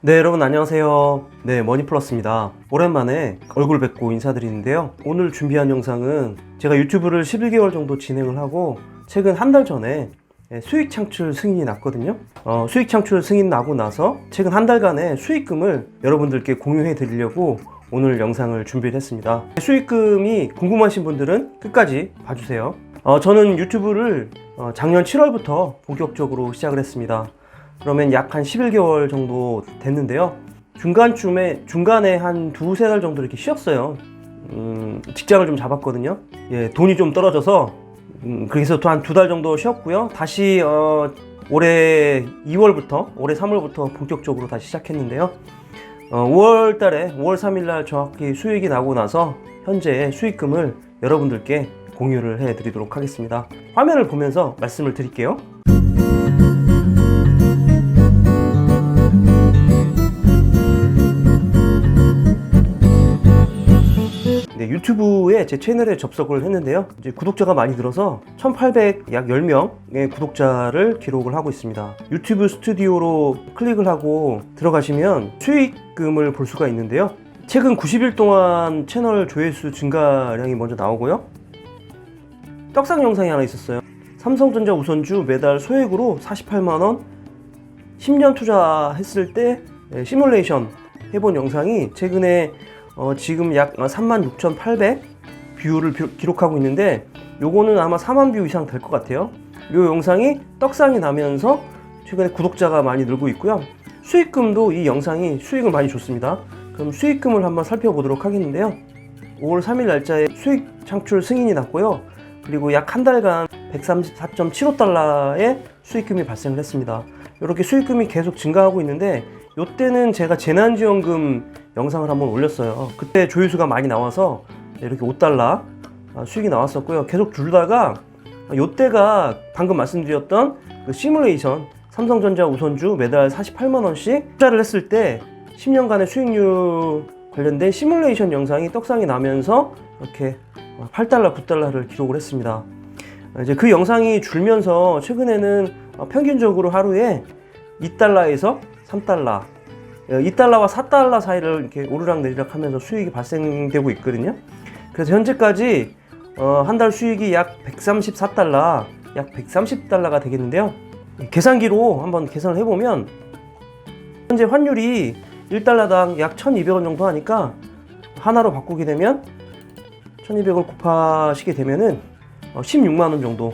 네 여러분 안녕하세요. 네 머니플러스입니다. 오랜만에 얼굴 뵙고 인사드리는데요. 오늘 준비한 영상은 제가 유튜브를 11개월 정도 진행을 하고 최근 한 달 전에 예, 수익 창출 승인이 났거든요. 어, 수익 창출 승인 나고 나서 최근 한 달간의 수익금을 여러분들께 공유해 드리려고 오늘 영상을 준비를 했습니다. 수익금이 궁금하신 분들은 끝까지 봐주세요. 어, 저는 유튜브를 어, 작년 7월부터 본격적으로 시작을 했습니다 그러면 약 한 11개월 정도 됐는데요. 중간쯤에, 중간에 한 두세 달 정도 이렇게 쉬었어요. 음, 직장을 좀 잡았거든요. 예, 돈이 좀 떨어져서, 음, 그래서 또 한 두 달 정도 쉬었고요. 다시, 어, 올해 2월부터, 올해 3월부터 본격적으로 다시 시작했는데요. 어, 5월 달에, 5월 3일 날 정확히 수익이 나고 나서, 현재 수익금을 여러분들께 공유를 해 드리도록 하겠습니다. 화면을 보면서 말씀을 드릴게요. 네, 유튜브에 제 채널에 접속을 했는데요. 이제 구독자가 많이 늘어서 1,800 약 10명의 구독자를 기록을 하고 있습니다. 유튜브 스튜디오로 클릭을 하고 들어가시면 수익금을 볼 수가 있는데요. 최근 90일 동안 채널 조회수 증가량이 먼저 나오고요. 떡상 영상이 하나 있었어요. 삼성전자 우선주 매달 소액으로 48만원 10년 투자했을 때 네, 시뮬레이션 해본 영상이 최근에 어, 지금 약 36,800 뷰를 비- 기록하고 있는데 요거는 아마 4만 뷰 이상 될 것 같아요. 요 영상이 떡상이 나면서 최근에 구독자가 많이 늘고 있고요. 수익금도 이 영상이 수익을 많이 줬습니다. 그럼 수익금을 한번 살펴보도록 하겠는데요. 5월 3일 날짜에 수익 창출 승인이 났고요. 그리고 약 한 달간 134.75달러의 수익금이 발생을 했습니다. 이렇게 수익금이 계속 증가하고 있는데 이때는 제가 재난지원금 영상을 한번 올렸어요. 그때 조회수가 많이 나와서 이렇게 5달러 수익이 나왔었고요. 계속 줄다가 이때가 방금 말씀드렸던 그 시뮬레이션 삼성전자 우선주 매달 48만 원씩 투자를 했을 때 10년간의 수익률 관련된 시뮬레이션 영상이 떡상이 나면서 이렇게 8달러, 9달러를 기록을 했습니다. 이제 그 영상이 줄면서 최근에는 평균적으로 하루에 2달러에서 3달러, 2달러와 4달러 사이를 이렇게 오르락 내리락 하면서 수익이 발생되고 있거든요. 그래서 현재까지 어, 한 달 수익이 약 134달러, 약 130달러가 되겠는데요. 계산기로 한번 계산을 해보면 현재 환율이 1달러당 약 1,200원 정도 하니까 하나로 바꾸게 되면 1,200을 곱하시게 되면은 16만 원 정도.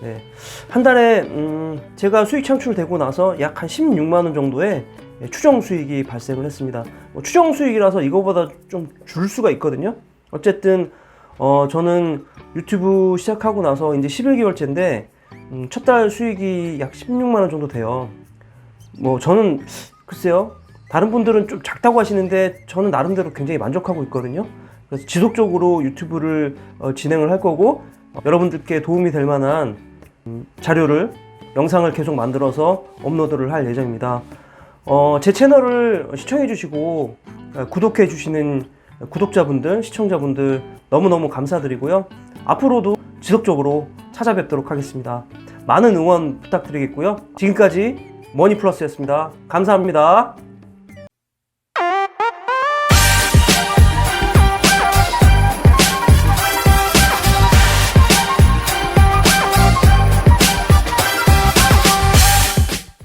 네. 한 달에 음, 제가 수익 창출되고 나서 약 한 16만 원 정도의 예, 추정 수익이 발생을 했습니다. 뭐 추정 수익이라서 이거보다 좀 줄 수가 있거든요. 어쨌든 어, 저는 유튜브 시작하고 나서 이제 11개월째인데 음, 첫달 수익이 약 16만 원 정도 돼요. 뭐 저는 글쎄요. 다른 분들은 좀 작다고 하시는데 저는 나름대로 굉장히 만족하고 있거든요. 그래서 지속적으로 유튜브를 어, 진행을 할 거고 어, 여러분들께 도움이 될 만한 음, 자료를 영상을 계속 만들어서 업로드를 할 예정입니다. 어, 제 채널을 시청해 주시고 어, 구독해 주시는 구독자분들, 시청자분들 너무너무 감사드리고요. 앞으로도 지속적으로 찾아뵙도록 하겠습니다. 많은 응원 부탁드리겠고요. 지금까지 머니플러스였습니다. 감사합니다.